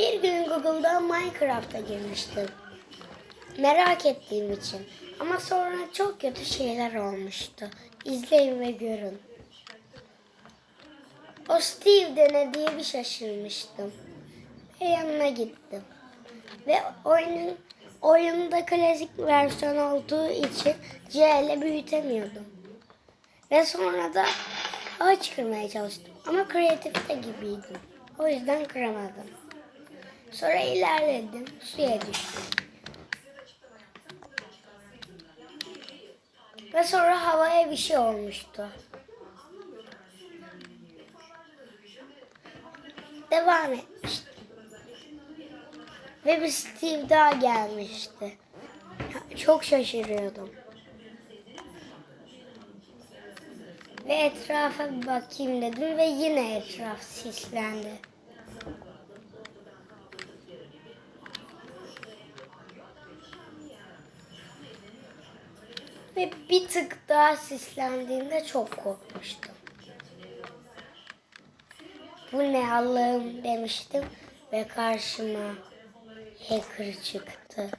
Bir gün Google'da Minecraft'a girmiştim. Merak ettiğim için. Ama sonra çok kötü şeyler olmuştu. İzleyin ve görün. O Steve de diye bir şaşırmıştım. Ve yanına gittim. Ve oyunun oyunda klasik versiyon olduğu için C ile büyütemiyordum. Ve sonra da ağaç kırmaya çalıştım. Ama kreatifte gibiydim. O yüzden kıramadım. Sonra ilerledim. Suya düştüm. Ve sonra havaya bir şey olmuştu. Devam etmiştim. Ve bir Steve daha gelmişti. Çok şaşırıyordum. Ve etrafa bakayım dedim ve yine etraf sislendi. Ve bir tık daha sislendiğinde çok korkmuştum. Bu ne Allah'ım demiştim ve karşıma hacker çıktı.